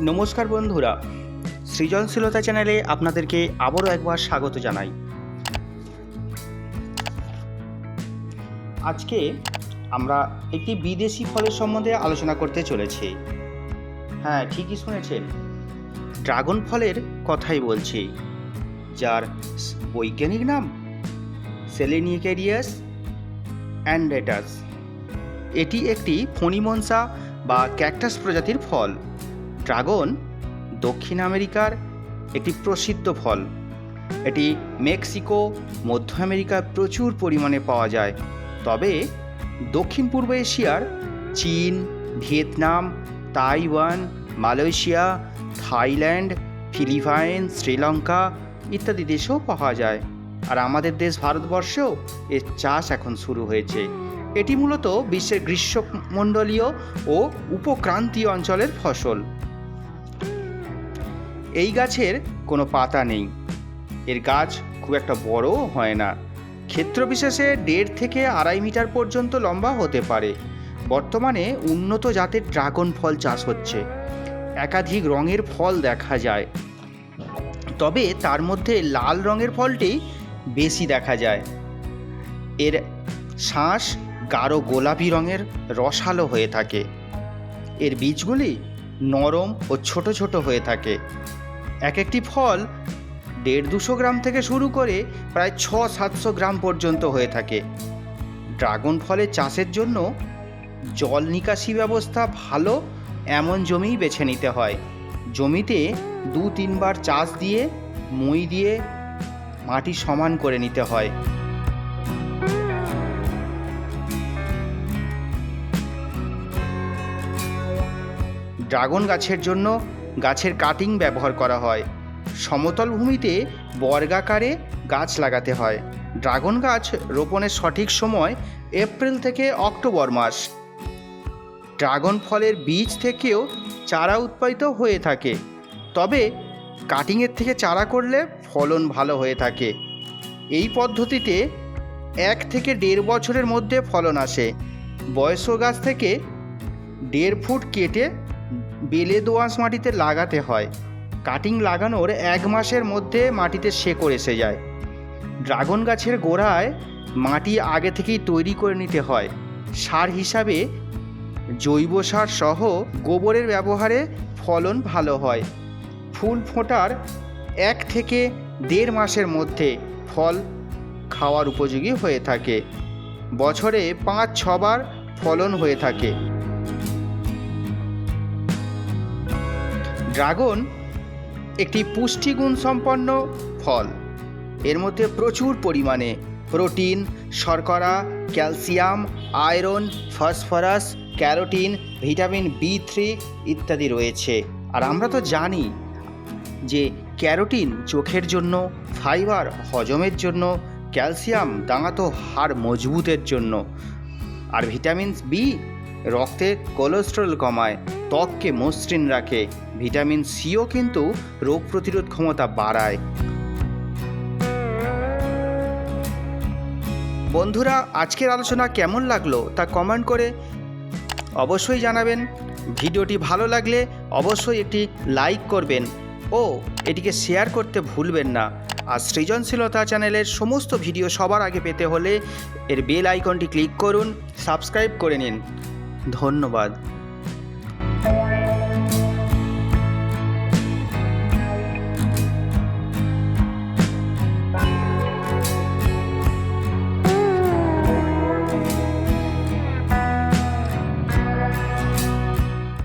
নমস্কার বন্ধুরা, সৃজনশীলতা চ্যানেলে আপনাদেরকে আবারও একবার স্বাগত জানাই। আজকে আমরা একটি বিদেশি ফলের সম্বন্ধে আলোচনা করতে চলেছি। হ্যাঁ ঠিকই শুনেছেন। ড্রাগন ফলের কথাই বলছি, যার বৈজ্ঞানিক নাম সেলেনিকেরিয়াস অ্যান্ডেটাস। এটি একটি ফণিমনসা বা ক্যাকটাস প্রজাতির ফল। ড্রাগন দক্ষিণ আমেরিকার একটি প্রসিদ্ধ ফল। এটি মেক্সিকো, মধ্য আমেরিকায় প্রচুর পরিমাণে পাওয়া যায়। তবে দক্ষিণ পূর্ব এশিয়ার চীন, Vietnam, Taiwan, Malaysia, Thailand, Philippine, Sri Lanka ইত্যাদি দেশেও পাওয়া যায়। আর আমাদের দেশ ভারতবর্ষেও এর চাষ এখন শুরু হয়েছে। এটি মূলত বিশ্বের গ্রীষ্মমণ্ডলীয় ও উপক্রান্তীয় অঞ্চলের ফসল। এই গাছের কোনো পাতা নেই। এর গাছ খুব একটা বড়ও হয় না। ক্ষেত্র বিশেষে দেড় থেকে আড়াই মিটার পর্যন্ত লম্বা হতে পারে। বর্তমানে উন্নত জাতের ড্রাগন ফল চাষ হচ্ছে। একাধিক রঙের ফল দেখা যায়। তবে তার মধ্যে লাল রঙের ফলটি বেশি দেখা যায়। এর শ্বাস গাঢ় গোলাপি রঙের রসালো হয়ে থাকে। এর বীজগুলি নরম ও ছোট ছোট হয়ে থাকে। এক একটি ফল দেড় দুশো গ্রাম থেকে শুরু করে প্রায় ছ সাতশো গ্রাম পর্যন্ত হয়ে থাকে। ড্রাগন ফলের চাষের জন্য জল নিকাশি ব্যবস্থা ভালো, এমন জমিই বেছে নিতে হয়। জমিতে দু তিনবার চাষ দিয়ে, মই দিয়ে মাটি সমান করে নিতে হয়। ড্রাগন গাছের জন্য গাছের কাটিং ব্যবহার করা হয়। সমতল ভূমিতে বর্গাকারে গাছ লাগাতে হয়। ড্রাগন গাছ রোপণের সঠিক সময় এপ্রিল থেকে অক্টোবর মাস। ড্রাগন ফলের বীজ থেকেও চারা উৎপাদিত হয়ে থাকে। তবে কাটিংয়ের থেকে চারা করলে ফলন ভালো হয়ে থাকে। এই পদ্ধতিতে এক থেকে দেড় বছরের মধ্যে ফলন আসে। বয়স্ক গাছ থেকে দেড় ফুট কেটে বেলে দোআঁশ মাটিতে লাগাতে হয়। কাটিং লাগানোর এক মাসের মধ্যে মাটিতে শেকড় এসে যায়। ড্রাগন গাছের গোড়ায় মাটি আগে থেকেই তৈরি করে নিতে হয়। সার হিসাবে জৈব সার সহ গোবরের ব্যবহারে ফলন ভালো হয়। ফুল ফোটার এক থেকে দেড় মাসের মধ্যে ফল খাওয়ার উপযোগী হয়ে থাকে। বছরে পাঁচ ছবার ফলন হয়ে থাকে। ড্রাগন একটি পুষ্টিগুণ সম্পন্ন ফল। এর মধ্যে প্রচুর পরিমাণে প্রোটিন, শর্করা, calcium, iron, phosphorus, carotene, vitamin B three ইত্যাদি রয়েছে। আর আমরা তো জানি যে ক্যারোটিন চোখের জন্য, ফাইবার হজমের জন্য, ক্যালসিয়াম দাঁত হাড় মজবুতের জন্য। আর ভিটামিন বি রক্তে কোলেস্ট্রল কমায়, ত্বককে মসৃণ রাখে, ভিটামিন সিও কিন্তু রোগ প্রতিরোধ ক্ষমতা বাড়ায়। বন্ধুরা, আজকের আলোচনা কেমন লাগল তা কমেন্ট করে অবশ্যই জানাবেন। ভিডিওটি ভালো লাগলে অবশ্যই একটি লাইক করবেন ও এটিকে শেয়ার করতে ভুলবেন না। আর সৃজনশীলতা চ্যানেলের সমস্ত ভিডিও সবার আগে পেতে হলে এর বেল আইকনটি ক্লিক করুন সাবস্ক্রাইব করে নিন। ধন্যবাদ।